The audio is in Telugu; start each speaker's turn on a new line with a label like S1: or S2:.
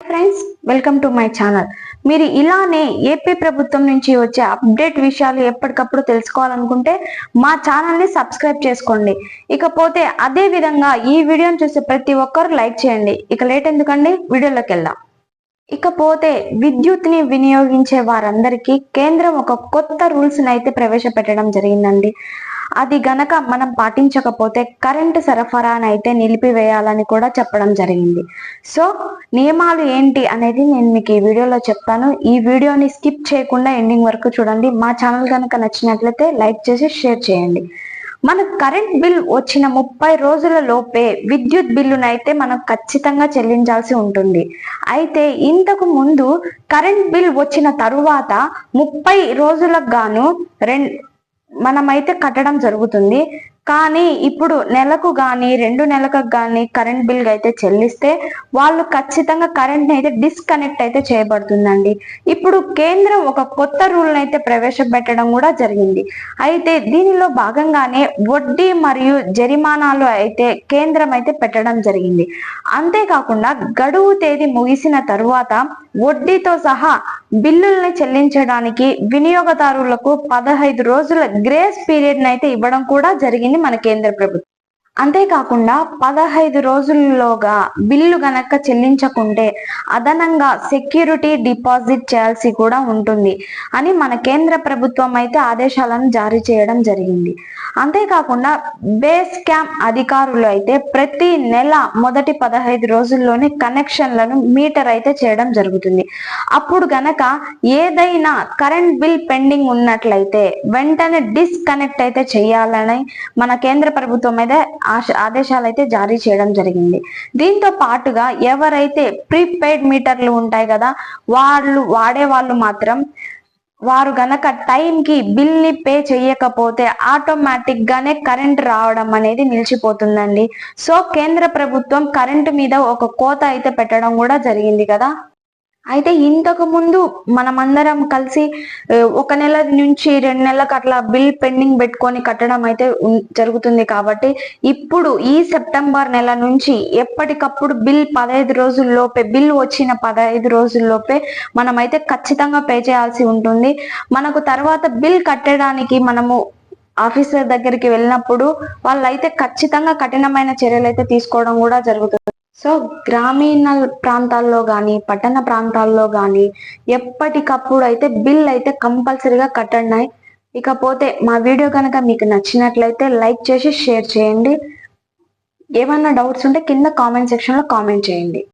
S1: Friends welcome to my channel మీరు ఇలానే ఏపీ ప్రభుత్వం నుంచి వచ్చే అప్డేట్ విషయాలు ఎప్పటికప్పుడు తెలుసుకోవాలనుకుంటే మా ఛానల్ని సబ్స్క్రైబ్ చేసుకోండి. ఇకపోతే అదే విధంగా ఈ వీడియోని చూసే ప్రతి ఒక్కరు లైక్ చేయండి. ఇక లేట్ ఎందుకండి? వీడియోలోకి వెళ్దాం. ఇకపోతే విద్యుత్ని వినియోగించే వారందరికీ కేంద్రం ఒక కొత్త రూల్స్ని అయితే ప్రవేశపెట్టడం జరిగిందండి. అది గనక మనం పాటించకపోతే కరెంటు సరఫరానైతే నిలిపివేయాలని కూడా చెప్పడం జరిగింది. సో నియమాలు ఏంటి అనేది నేను మీకు ఈ వీడియోలో చెప్తాను. ఈ వీడియోని స్కిప్ చేయకుండా ఎండింగ్ వరకు చూడండి. మా ఛానల్ కనుక నచ్చినట్లయితే లైక్ చేసి షేర్ చేయండి. మన కరెంట్ బిల్ వచ్చిన ముప్పై రోజుల లోపే విద్యుత్ బిల్లునైతే మనం ఖచ్చితంగా చెల్లించాల్సి ఉంటుంది. అయితే ఇంతకు ముందు కరెంట్ బిల్ వచ్చిన తరువాత ముప్పై రోజులకు గాను రెండు మనమైతే కట్టడం జరుగుతుంది. కానీ ఇప్పుడు నెలకు గాని రెండు నెలలకు గాని కరెంట్ బిల్ అయితే చెల్లిస్తే వాళ్ళు ఖచ్చితంగా కరెంట్ అయితే డిస్కనెక్ట్ అయితే చేయబడుతుందండి. ఇప్పుడు కేంద్రం ఒక కొత్త రూల్ అయితే ప్రవేశపెట్టడం కూడా జరిగింది. అయితే దీనిలో భాగంగానే వడ్డీ మరియు జరిమానాలు అయితే కేంద్రం అయితే పెట్టడం జరిగింది. అంతేకాకుండా గడువు తేదీ ముగిసిన తరువాత వడ్డీతో సహా బిల్లుల్ని చెల్లించడానికి వినియోగదారులకు పదహైదు రోజుల గ్రేస్ పీరియడ్ అయితే ఇవ్వడం కూడా జరిగింది మన కేంద్ర ప్రభుత్వం. అంతేకాకుండా పదహైదు రోజుల్లోగా బిల్లు గనక చెల్లించకుంటే అదనంగా సెక్యూరిటీ డిపాజిట్ చేయాల్సి కూడా ఉంటుంది అని మన కేంద్ర ప్రభుత్వం అయితే ఆదేశాలను జారీ చేయడం జరిగింది. అంతేకాకుండా బేస్ క్యాంప్ అధికారులు అయితే ప్రతి నెల మొదటి పదహైదు రోజుల్లోనే కనెక్షన్లను మీటర్ అయితే చేయడం జరుగుతుంది. అప్పుడు గనక ఏదైనా కరెంట్ బిల్ పెండింగ్ ఉన్నట్లయితే వెంటనే డిస్కనెక్ట్ అయితే చేయాలని మన కేంద్ర ప్రభుత్వం అయితే ఆశ- ఆదేశాలు అయితే జారీ చేయడం జరిగింది. దీంతో పాటుగా ఎవరైతే ప్రీపెయిడ్ మీటర్లు ఉంటాయి కదా వాళ్ళు వాడే వాళ్ళు మాత్రం వారు గనక టైంకి బిల్ని పే చేయకపోతే ఆటోమేటిక్ గానే కరెంట్ రావడం అనేది నిలిచిపోతుందండి. సో కేంద్ర ప్రభుత్వం కరెంటు మీద ఒక కోత అయితే పెట్టడం కూడా జరిగింది కదా. అయితే ఇంతకు ముందు మనమందరం కలిసి ఒక నెల నుంచి రెండు నెలలకు అట్లా బిల్ పెండింగ్ పెట్టుకొని కట్టడం అయితే జరుగుతుంది కాబట్టి ఇప్పుడు ఈ సెప్టెంబర్ నెల నుంచి ఎప్పటికప్పుడు బిల్ పదహైదు రోజుల్లోపే బిల్ వచ్చిన పదహైదు రోజుల్లోపే మనమైతే ఖచ్చితంగా పే చేయాల్సి ఉంటుంది. మనకు తర్వాత బిల్ కట్టడానికి మనము ఆఫీసర్ దగ్గరికి వెళ్ళినప్పుడు వాళ్ళైతే ఖచ్చితంగా కఠినమైన చర్యలు అయితే తీసుకోవడం కూడా జరుగుతుంది. సో గ్రామీణ ప్రాంతాల్లో కానీ పట్టణ ప్రాంతాల్లో కానీ ఎప్పటికప్పుడు అయితే బిల్ అయితే కంపల్సరీగా కట్టండి. ఇకపోతే మా వీడియో కనుక మీకు నచ్చినట్లయితే లైక్ చేసి షేర్ చేయండి. ఏమన్నా డౌట్స్ ఉంటే కింద కామెంట్ సెక్షన్లో కామెంట్ చేయండి.